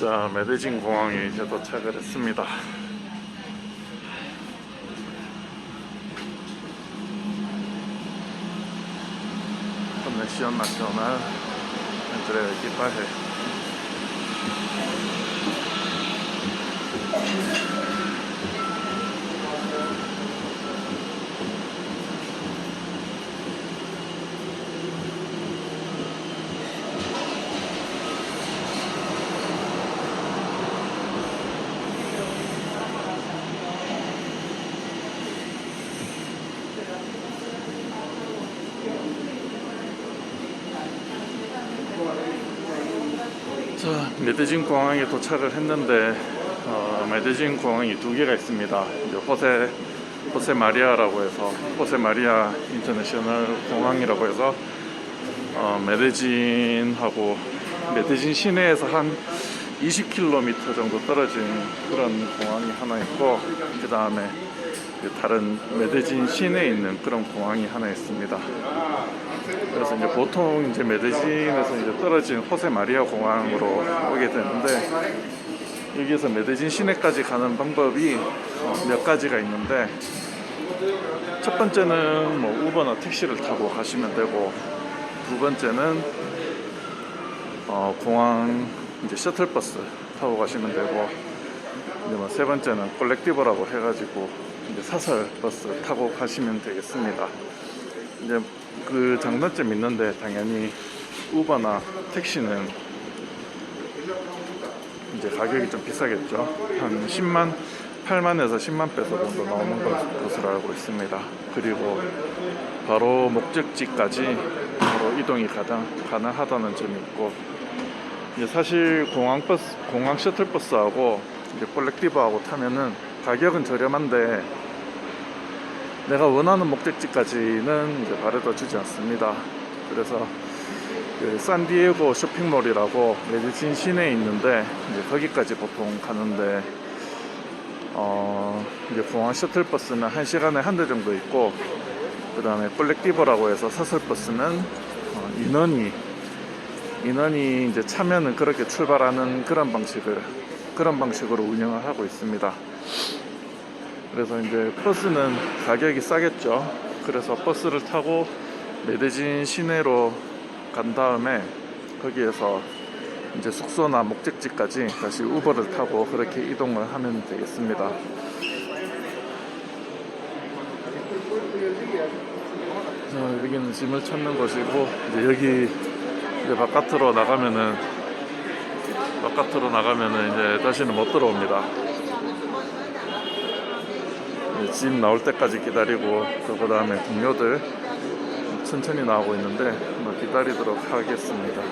자, 메드진 공항에 이제 도착을 했습니다. Conexión Nacional entre el equipaje. 자, 메드진 공항에 도착을 했는데 어, 메드진 공항이 두 개가 있습니다. 이제 호세 호세 마리아라고 해서 호세 마리아 인터내셔널 공항이라고 해서 어, 메드진하고 메드진 시내에서 한 20km 정도 떨어진 그런 공항이 하나 있고 그 다음에 다른 메드진 시내에 있는 그런 공항이 하나 있습니다. 그래서 이제 보통 이제 메드진에서 이제 떨어진 호세 마리아 공항으로 오게 되는데 여기에서 메드진 시내까지 가는 방법이 어, 몇 가지가 있는데 첫 번째는 뭐 우버나 택시를 타고 가시면 되고 두 번째는 어, 공항 이제 셔틀버스 타고 가시면 되고 이제 뭐 세 번째는 콜렉티브라고 해가지고 이제 사설 버스 타고 가시면 되겠습니다. 이제 그 장단점 있는데 당연히 우버나 택시는 이제 가격이 좀 비싸겠죠. 한 10만 8만에서 10만 페소 정도 나오는 것- 것으로 알고 있습니다. 그리고 바로 목적지까지 바로 이동이 가장 가능하다는 점이 있고 이제 사실 공항 버스, 공항 셔틀 버스하고 이제 콜렉티브하고 타면은 가격은 저렴한데 내가 원하는 목적지까지는 이제 바래다 주지 않습니다. 그래서 그 산디에고 쇼핑몰이라고 메디진 시내에 있는데 이제 거기까지 보통 가는데 어 이제 공항 셔틀 버스는 한 시간에 한 대 정도 있고 그 다음에 콜렉티브라고 해서 사설 버스는 어, 인원이 인원이 이제 차면은 그렇게 출발하는 그런 방식을 그런 방식으로 운영을 하고 있습니다. 그래서 이제 버스는 가격이 싸겠죠. 그래서 버스를 타고 메데진 시내로 간 다음에 거기에서 이제 숙소나 목적지까지 다시 우버를 타고 그렇게 이동을 하면 되겠습니다. 자, 여기는 짐을 찾는 곳이고 이제 여기 이제 바깥으로 나가면은 바깥으로 나가면은 이제 다시는 못 들어옵니다. 짐 나올 때까지 기다리고 그 다음에 동료들 천천히 나오고 있는데 뭐 기다리도록 하겠습니다.